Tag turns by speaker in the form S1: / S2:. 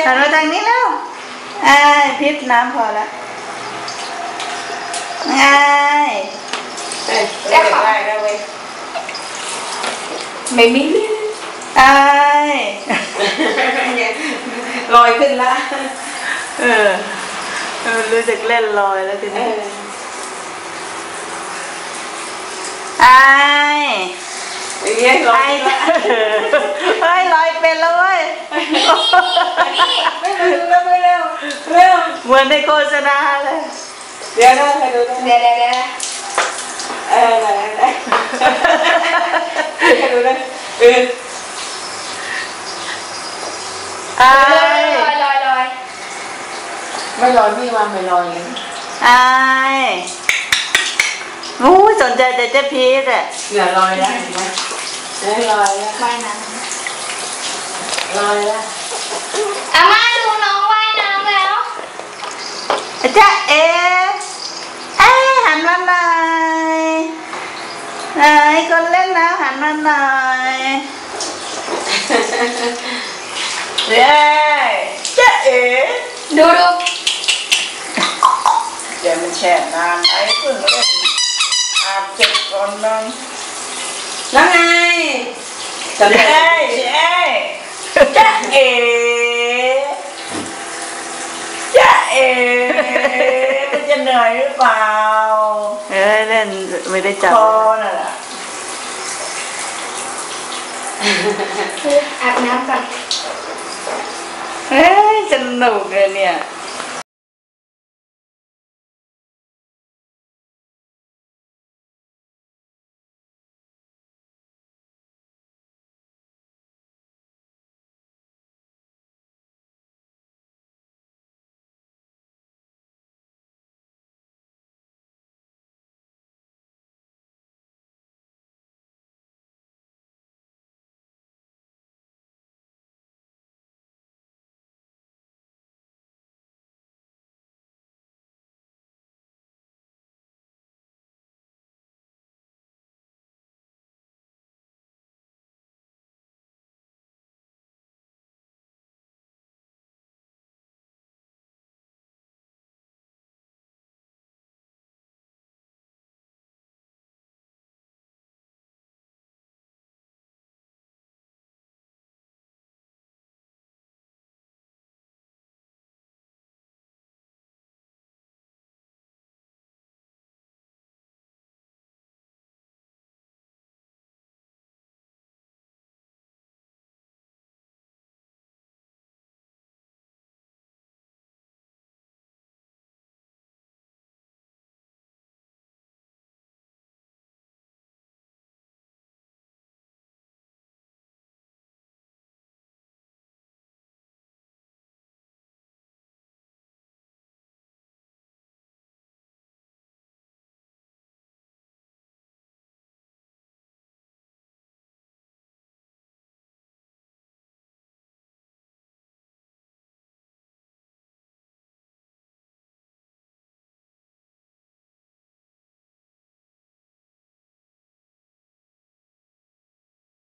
S1: ย
S2: หันมาทางนี้แล้วไอ้ายพิษน้ำพอแล้วไอ้าย
S1: เอ้ยได้ได้ได้เว้ยไม่มี
S2: ไอ้าย
S1: ลอยขึ้นละ
S2: เออเออรู้สึกเล่นลอยแล้วที
S1: เอ
S2: นี้
S1: อ
S2: ไอ้าย
S1: ไอ้เงี้ยลอ
S2: ไอ้
S1: ย
S2: ย
S1: ขึ้นละ
S2: เฮ้ยลอยเป็นแล้วเว้ย
S1: ไม่เร็วเร็วเร็วเร็ว
S2: เหมือนในโฆษณาเลย
S1: เดี๋ยวนะให้ดูนะเดี๋ยวเดี๋ยวเดี๋ยวเออได้ได้ให้ดูนะเออ
S2: ไอ
S3: ลอยลอยลอยลอย
S1: ไม่ลอยพี่ว่าไม่ลอยเลย
S2: ไอ้ายอู้สนใจแต่เจ๊พีชอะ
S1: อย่าลอยแล้วเห็นไหมลอยแล้ว
S3: ว่น้
S1: ลอยแล้ว
S3: อาม่าดูน้องว่ายน้ำแล้ว
S2: จ๊ะเอ๋เอ้ยหันมาหน่อยไหนคน เล่นน้ำหันมาหน่อยเย้จ๊ะเอ๋
S3: ดูดู
S2: เดี๋ยวมันแช่นานไอ้เพิ่งเล่นอาบเจ็บก่อนนึง
S1: แล้วไงจำ
S2: เย้
S1: ได้
S2: เย้จ๊ะเอ๋จ๊ะเอ๋มันจะเหนื่อยหรือเปล่าเอ้ยเล่นไม่ได้จับ
S1: พอน่ะล่ะ
S3: อาบน้ำก่อน
S2: เฮ้ยสนุกเลยเนี่ย